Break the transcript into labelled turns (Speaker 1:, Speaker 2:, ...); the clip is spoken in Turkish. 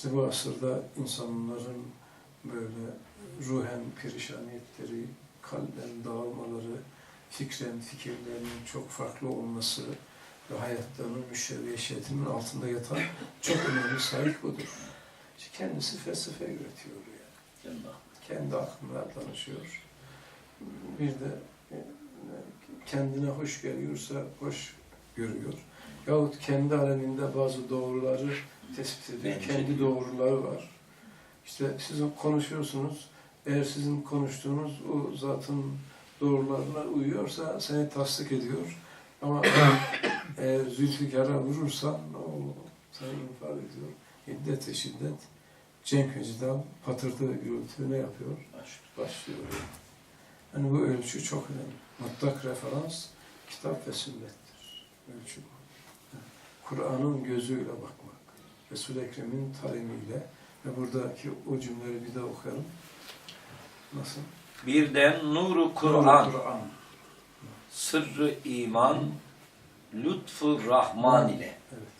Speaker 1: İşte bu asırda insanların böyle ruhen perişaniyetleri, kalben dağılmaları, fikren fikirlerinin çok farklı olması ve hayatlarının müşevveşiyetinin altında yatan çok önemli sahip budur. İşte kendisi felsefe üretiyor yani. Kendi aklına danışıyor. Bir de e, kendine hoş geliyorsa hoş görüyor. Yahut kendi aleminde bazı doğruları tespit ediyor.
Speaker 2: Bence
Speaker 1: Kendi doğruları var. İşte siz konuşuyorsunuz. Eğer sizin konuştuğunuz o zatın doğrularına uyuyorsa seni tasdik ediyor. Ama eğer Zülfikar'a vurursan o seni infaz ediyor. Hiddet şiddet. Cenk ve cidal patırtı gürültü ne yapıyor? Başlıyor. Yani bu ölçü çok önemli. Mutlak referans kitap ve sünnettir. Ölçü bu. Kur'an'ın gözüyle bakmak. Resul-i Ekrem'in talimiyle ve buradaki o cümleleri bir daha okuyalım. Nasıl?
Speaker 2: Birden nuru Kur'an,
Speaker 1: Kur'an.
Speaker 2: sırrı iman, lütfu Rahman ile.
Speaker 1: Evet.